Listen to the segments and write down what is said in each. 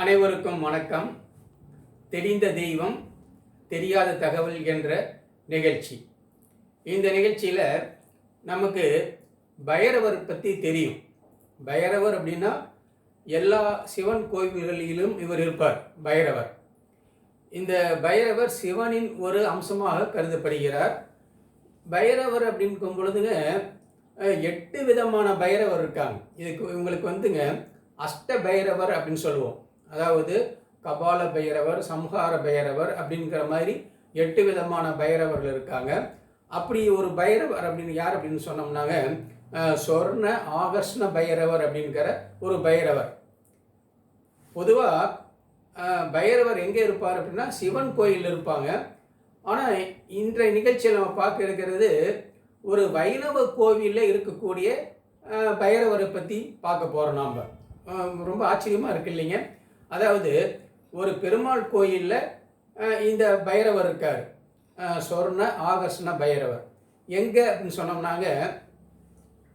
அனைவருக்கும் வணக்கம். தெரிந்த தெய்வம் தெரியாத தகவல் என்ற நிகழ்ச்சி. இந்த நிகழ்ச்சியில் நமக்கு பைரவர் பற்றி தெரியும். பைரவர் அப்படின்னா எல்லா சிவன் கோவில்களிலும் இவர் இருப்பார் பைரவர். இந்த பைரவர் சிவனின் ஒரு அம்சமாக கருதப்படுகிறார். பைரவர் அப்படின்னும் பொழுதுங்க எட்டு விதமான பைரவர் இருக்காங்க. இதுக்கு இவங்களுக்கு வந்துங்க அஷ்ட பைரவர் அப்படின்னு சொல்லுவோம். அதாவது கபால பைரவர் சம்ஹார பைரவர் அப்படிங்கிற மாதிரி எட்டு விதமான பைரவர்கள் இருக்காங்க. அப்படி ஒரு பைரவர் அப்படின்னு யார் அப்படின்னு சொன்னோம்னாங்க சொர்ண ஆகர்ஷ்ண பைரவர் அப்படிங்கிற ஒரு பைரவர். பொதுவாக பைரவர் எங்கே இருப்பார் அப்படின்னா சிவன் கோயிலில் இருப்பாங்க. ஆனால் இன்றைய நிகழ்ச்சியில் நம்ம பார்க்க இருக்கிறது ஒரு வைணவ கோவிலில் இருக்கக்கூடிய பைரவரை பற்றி பார்க்க போகிறோம் நாம். ரொம்ப ஆச்சரியமாக இருக்கு இல்லைங்க? அதாவது ஒரு பெருமாள் கோயிலில் இந்த பைரவர் இருக்கார். சொர்ண ஆகர்ஷ்ண பைரவர். எங்கே அப்படின்னு சொன்னோம்னாங்க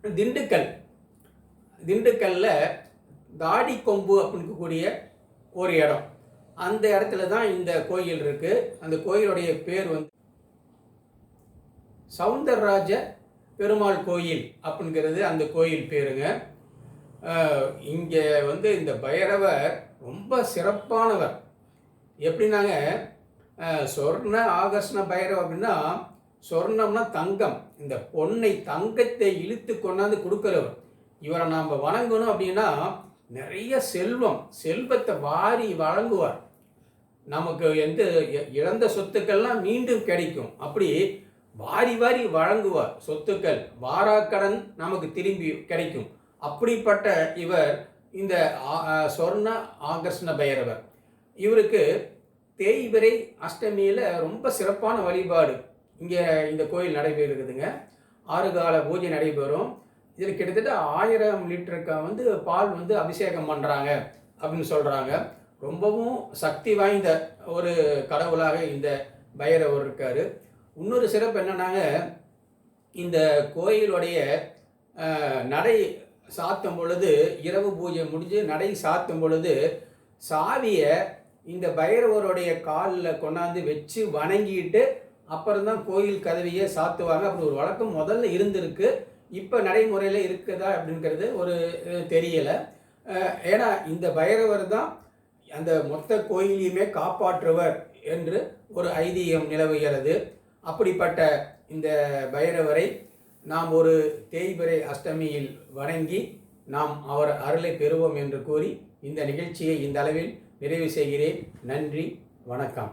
திண்டுக்கல். திண்டுக்கல்ல தாடி கொம்பு அப்படின்னு கூடிய ஒரு இடம். அந்த இடத்துல தான் இந்த கோயில் இருக்குது அந்த கோயிலுடைய பேர் வந்து சவுந்தரராஜ பெருமாள் கோயில் அப்படிங்கிறது அந்த கோயில் பேருங்க. இங்கே வந்து இந்த பைரவர் ரொம்ப சிறப்பானவர். எப்படின்னாங்க? சொர்ண ஆகர்ஷ்ண பைரவ அப்படின்னா சொர்ணம்னா தங்கம். இந்த பொன்னை தங்கத்தை இழுத்து கொண்டாந்து கொடுக்குறவர். இவரை நாம் வணங்கணும் அப்படின்னா நிறைய செல்வம் செல்வத்தை வாரி வழங்குவார். நமக்கு எந்த இ- இழந்த சொத்துக்கள்லாம் மீண்டும் கிடைக்கும். அப்படி வாரி வாரி வழங்குவார் சொத்துக்கள். வாராக்கடன் நமக்கு திரும்பி கிடைக்கும். அப்படிப்பட்ட இவர் இந்த ஆ- சொர்ண ஆகர்ஷ்ண பைரவர். இவருக்கு தேய்பிரை அஷ்டமியில் ரொம்ப சிறப்பான வழிபாடு இங்கே இந்த கோயில் நடைபெறுகிறதுங்க. ஆறு கால பூஜை நடைபெறும். இதில் கிட்டத்தட்ட ஆயிரம் லிட்டருக்கு வந்து பால் வந்து அபிஷேகம் பண்ணுறாங்க அப்படின்னு சொல்கிறாங்க ரொம்பவும் சக்தி வாய்ந்த ஒரு கடவுளாக இந்த பைரவர் இருக்கார். இன்னொரு சிறப்பு என்னன்னாங்க இந்த கோயிலுடைய நடை சாத்தும் பொழுது இரவு பூஜை முடிஞ்சு நடை சாத்தும் பொழுது சாவியை இந்த பைரவருடைய காலில் கொண்டாந்து வச்சு வணங்கிட்டு அப்புறம்தான் கோயில் கதவையே சாத்துவாங்க. அப்படி ஒரு வழக்கம் முதல்ல இருந்திருக்கு. இப்போ நடைமுறையில் இருக்குதா அப்படிங்கிறது ஒரு தெரியலை. ஏன்னா இந்த பைரவர் தான் அந்த மொத்த கோயிலையுமே காப்பாற்றுவர் என்று ஒரு ஐதீகம் நிலவுகிறது. அப்படிப்பட்ட இந்த பைரவரை நாம் ஒரு தேய்பிறை அஷ்டமியில் வணங்கி நாம் அவர் அருளை பெறுவோம் என்று கூறி இந்த நிகழ்ச்சியை இந்த அளவில் நிறைவு செய்கிறேன். நன்றி வணக்கம்.